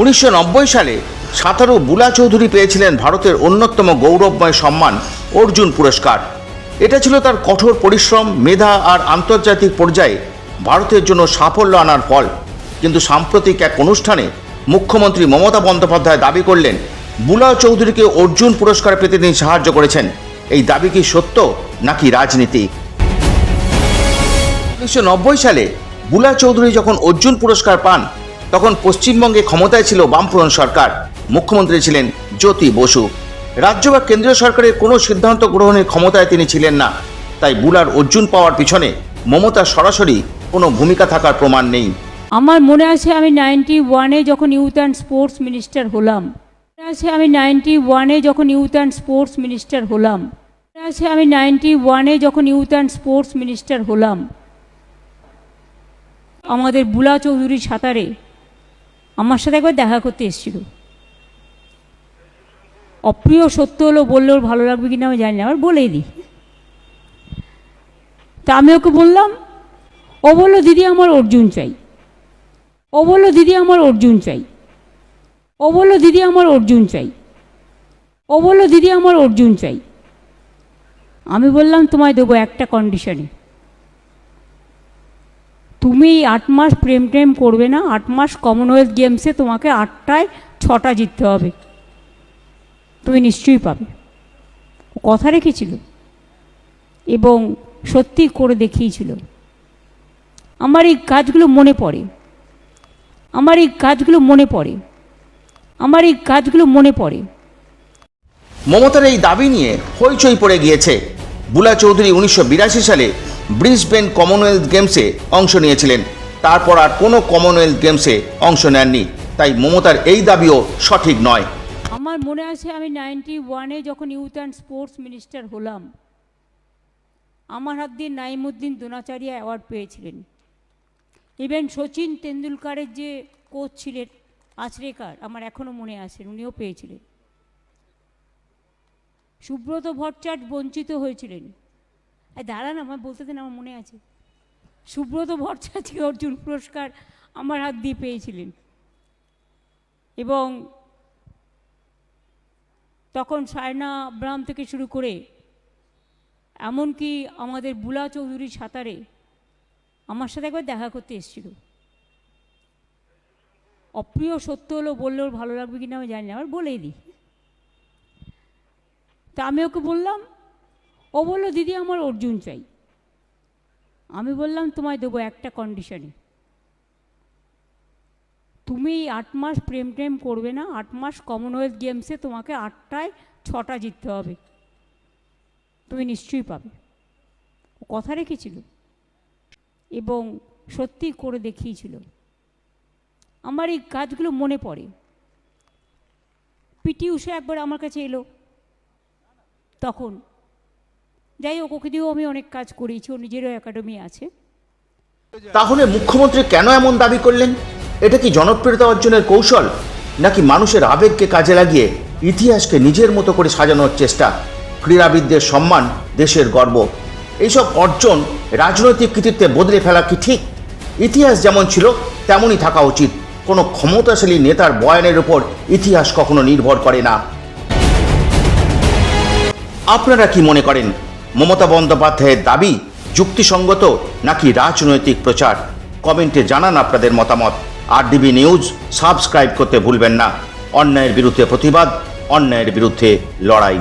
উনিশশো নব্বই সালে সাঁতারু বুলা চৌধুরী পেয়েছিলেন ভারতের অন্যতম গৌরবময় সম্মান, অর্জুন পুরস্কার। এটা ছিল তার কঠোর পরিশ্রম, মেধা আর আন্তর্জাতিক পর্যায়ে ভারতের জন্য সাফল্য আনার ফল। কিন্তু সাম্প্রতিক এক অনুষ্ঠানে মুখ্যমন্ত্রী মমতা বন্দ্যোপাধ্যায় দাবি করলেন, বুলা চৌধুরীকে অর্জুন পুরস্কার পেতে তিনি সাহায্য করেছেন। এই দাবি কি সত্য নাকি রাজনীতি? উনিশশো নব্বই সালে বুলা চৌধুরী যখন অর্জুন পুরস্কার পান তখন পশ্চিমবঙ্গে ক্ষমতায় ছিল বামফ্রন্ট সরকার। মুখ্যমন্ত্রী ছিলেন জ্যোতি বসু। রাজ্য বা কেন্দ্রীয় সরকারের কোনো সিদ্ধান্ত গ্রহণের ক্ষমতায় তিনি ছিলেন না। তাই বুলার অর্জুন পাওয়ার পিছনে মমতা সরাসরি কোনো ভূমিকা থাকার প্রমাণ নেই। আমার মনে আছে আমি নাইনটি ওয়ানে যখন ইউথ অ্যান্ড স্পোর্টস মিনিস্টার হলাম। আছে আমি নাইনটি ওয়ানে যখন ইউথ অ্যান্ড স্পোর্টস মিনিস্টার হলাম। আছে আমি নাইনটি ওয়ানে যখন ইউথ অ্যান্ড স্পোর্টস মিনিস্টার হলাম। আমাদের বুলা চৌধুরী সাঁতারে আমার সাথে একবার দেখা করতে এসেছিল। অপ্রিয় সত্য হলো বললে ওর ভালো লাগবে কিনা আমি জানি না, আমার বলেই দিই। তা আমি ওকে বললাম, ও বলল, দিদি, আমার অর্জুন চাই। ও বলল, দিদি, আমার অর্জুন চাই। ও বলল, দিদি, আমার অর্জুন চাই। ও বলল, দিদি, আমার অর্জুন চাই। আমি বললাম, তোমায় দেবো একটা কন্ডিশনে তুমি আট মাস প্রেম টেম করবে না, আট মাস কমনওয়েলথ গেমসে তোমাকে আটটায় ছটা জিততে হবে। তুমি নিশ্চয়ই পাবে। কথা রেখেছিল। এবং সত্যি করে দেখিয়েছিল। আমার এই কাজগুলো মনে পড়ে। আমার এই কাজগুলো মনে পড়ে। আমার এই কাজগুলো মনে পড়ে। মমতার এই দাবি নিয়ে হইচই পড়ে গিয়েছে। বুলা চৌধুরী উনিশশো বিরাশি সালে ব্রিসবেন কমনওয়েলথ গেমসে অংশ নিয়েছিলেন। তারপর আর কোনো কমনওয়েলথ গেমসে অংশ নেননি। তাই মমতার এই দাবিও সঠিক নয়। আমার মনে আছে আমি নাইনটি ওয়ানে যখন ইউথ অ্যান্ড স্পোর্টস মিনিস্টার হলাম, আমার হাত দিয়ে নাইমুদ্দিন দোনাচারিয়া অ্যাওয়ার্ড পেয়েছিলেন। ইভেন সচিন তেন্ডুলকারের যে কোচ ছিলেন আচরেকার আমার এখনও মনে আছে, উনিও পেয়েছিলেন। সুব্রত ভট্টাচার্য বঞ্চিত হয়েছিলেন। দাঁড়ান, আমার বলতে দেন, আমার মনে আছে। সুব্রত ভট্টাচার্যকে অর্জুন পুরস্কার আমার হাত দিয়ে পেয়েছিলেন। এবং তখন সায়না ব্রাম থেকে শুরু করে এমনকি আমাদের বুলা চৌধুরী সাঁতারে আমার সাথে একবার দেখা করতে এসেছিল। অপ্রিয় সত্য হলো, বললে ওর ভালো লাগবে কিনা আমি জানি না আমার বলেই দিই। তা আমি ওকে বললাম ও বলল, দিদি, আমার অর্জুন চাই। আমি বললাম, তোমায় দেবো একটা কন্ডিশনে তুমি এই আট মাস প্রেম টেম করবে না, আট মাস কমনওয়েলথ গেমসে তোমাকে আটটায় ছটা জিততে হবে। তুমি নিশ্চয়ই পাবে। ও কথা রেখেছিল এবং সত্যি করে দেখিয়েছিল। আমার এই কাজগুলো মনে পড়ে। পিটি উষা একবার আমার কাছে এলো। তখন যাই হোক, ওকে দিয়েও আমি অনেক কাজ করিয়েছি ওর নিজেরও একাডেমি আছে। তাহলে মুখ্যমন্ত্রী কেন এমন দাবি করলেন? এটা কি জনপ্রিয়তা অর্জনের কৌশল, নাকি মানুষের আবেগকে কাজে লাগিয়ে ইতিহাসকে নিজের মতো করে সাজানোর চেষ্টা, ক্রীড়াবিদদের সম্মান, দেশের গর্ব? এইসব অর্জন রাজনৈতিক কৃতিত্বে বদলে ফেলা কি ঠিক? ইতিহাস যেমন ছিল, তেমনই থাকা উচিত। কোনো ক্ষমতাশালী নেতার বয়ানের উপর ইতিহাস কখনো নির্ভর করে না। আপনারা কি মনে করেন? মমতা বন্দ্যোপাধ্যায়ের দাবি, যুক্তিসঙ্গত নাকি রাজনৈতিক প্রচার? কমেন্টে জানান আপনাদের মতামত। আর ডিবি নিউজ, সাবস্ক্রাইব করতে ভুলবেন না। অন্যায়ের বিরুদ্ধে প্রতিবাদ, অন্যায়ের বিরুদ্ধে লড়াই।